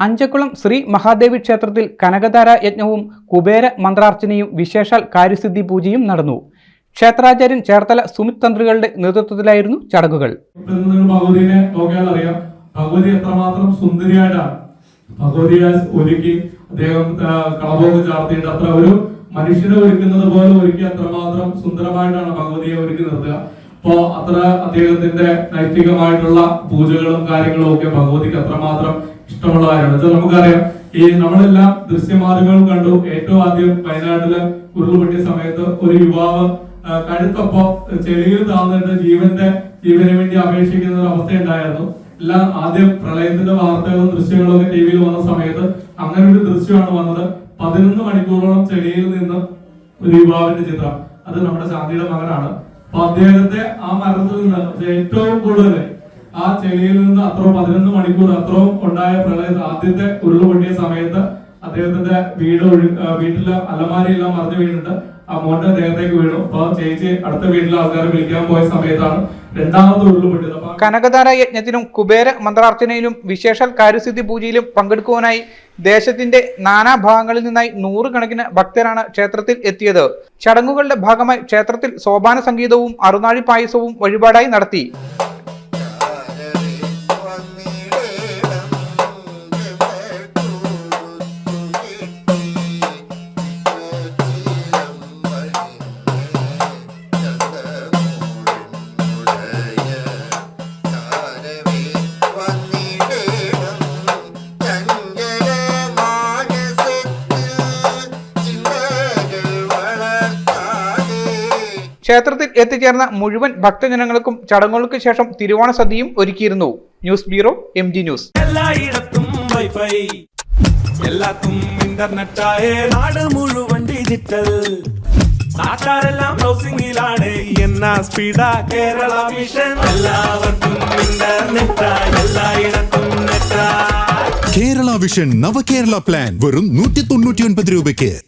അഞ്ചക്കുളം ശ്രീ മഹാദേവി ക്ഷേത്രത്തിൽ കനകധാര യജ്ഞവും കുബേര മന്ത്രാർച്ചനയും വിശേഷാൽ കാര്യസിദ്ധി പൂജയും നടന്നു. ക്ഷേത്രാചാര്യൻ ചേർത്തല സുമിത് തന്ത്രികളുടെ നേതൃത്വത്തിലായിരുന്നു ചടങ്ങുകൾ. ഭഗവതിനെ നോക്കിയാൽ അറിയാം. ഭഗവതി എത്രമാത്രം സുന്ദരിയായിട്ടാണ്. ഭഗവതിയെ ഒരുക്കി അദ്ദേഹം കളഭോഗം ചാർത്തിയിട്ട് അത്ര ഒരു മനുഷ്യനെ ഒരുക്കുന്നത് പോലെ ഒരുക്കി അത്രമാത്രം സുന്ദരമായിട്ടാണ് ഭഗവതിയെ ഒരുക്കി നിർത്തുക. അപ്പോ അത്ര അദ്ദേഹത്തിന്റെ നൈതികമായിട്ടുള്ള പൂജകളും കാര്യങ്ങളും ഒക്കെ ഭഗവതിക്ക് അത്രമാത്രം ഇഷ്ടമുള്ള കാര്യമാണ് നമുക്കറിയാം. ഈ നമ്മളെല്ലാം ദൃശ്യമാധ്യമങ്ങൾ കണ്ടു. ഏറ്റവും ആദ്യം വയനാട്ടിൽ ഉരുൾപൊട്ടിയ സമയത്ത് ഒരു യുവാവ് കഴുത്തൊപ്പം ചെളിയിൽ താന്നിട്ട് ജീവന്റെ ജീവന് വേണ്ടി അപേക്ഷിക്കുന്ന ഒരു അവസ്ഥ ഉണ്ടായിരുന്നു എല്ലാം ആദ്യം പ്രളയത്തിന്റെ വാർത്തകളും ദൃശ്യങ്ങളും ഒക്കെ ടി വിയിൽ വന്ന സമയത്ത് അങ്ങനെ ഒരു ദൃശ്യമാണ് വന്നത്. പതിനൊന്ന് മണിക്കൂറോളം ചെളിയിൽ നിന്ന് ഒരു യുവാവിന്റെ ചിത്രം. അത് നമ്മുടെ ശാന്തിയുടെ മകനാണ്. അപ്പൊ അദ്ദേഹത്തെ ആ മരണത്തിൽ നിന്ന് ഏറ്റവും കൂടുതൽ ആ ചെളിയിൽ നിന്ന് അത്രയും പതിനൊന്ന് മണിക്കൂർ അത്രയും ഉണ്ടായ പ്രളയത്തിൽ ആദ്യത്തെ ഉരുളുപൊട്ടിയ സമയത്ത് അദ്ദേഹത്തിന്റെ വീട് ഒഴി വീട്ടിലെ അലമാരയെല്ലാം മറിഞ്ഞു വീണിട്ട് ആ മോന്റെ ദേഹത്തേക്ക് വീണു. അപ്പൊ ചേച്ചി അടുത്ത വീട്ടിലെ ആൾക്കാരെ വിളിക്കാൻ പോയ സമയത്താണ് രണ്ടാമത്തെ ഉരുളുപൊട്ടിയത് യജ്ഞത്തിനും കുബേര മന്ത്രാർച്ചനയിലും വിശേഷാൽ കാര്യസിദ്ധി പൂജയിലും പങ്കെടുക്കുവാനായി ദേശത്തിന്റെ നാനാഭാഗങ്ങളിൽ നിന്നായി നൂറുകണക്കിന് ഭക്തരാണ് ക്ഷേത്രത്തിൽ എത്തിയത്. ചടങ്ങുകളുടെ ഭാഗമായി ക്ഷേത്രത്തിൽ സോപാന സംഗീതവും അറുനാഴി പായസവും വഴിപാടായി നടത്തി. ക്ഷേത്രത്തിൽ എത്തിച്ചേർന്ന മുഴുവൻ ഭക്തജനങ്ങൾക്കും ചടങ്ങുകൾക്ക് ശേഷം തിരുവോണ സദ്യയും ഒരുക്കിയിരുന്നു. News bureau M G news. എല്ലായിടത്തും വൈഫൈ എല്ലാത്തും നാട് മുഴുവൻ ഡിജിറ്റൽ. നാട്ടാരെല്ലാം ബ്രൗസിംഗിലാണ് എന്നാ സ്പീഡാ കേരള വിഷൻ എല്ലാവർക്കും ഇന്റർനെറ്റാ എല്ലായിടത്തും കേരള വിഷൻ നവകേരള പ്ലാൻ വെറും നൂറ്റി തൊണ്ണൂറ്റി ഒൻപത് രൂപയ്ക്ക്.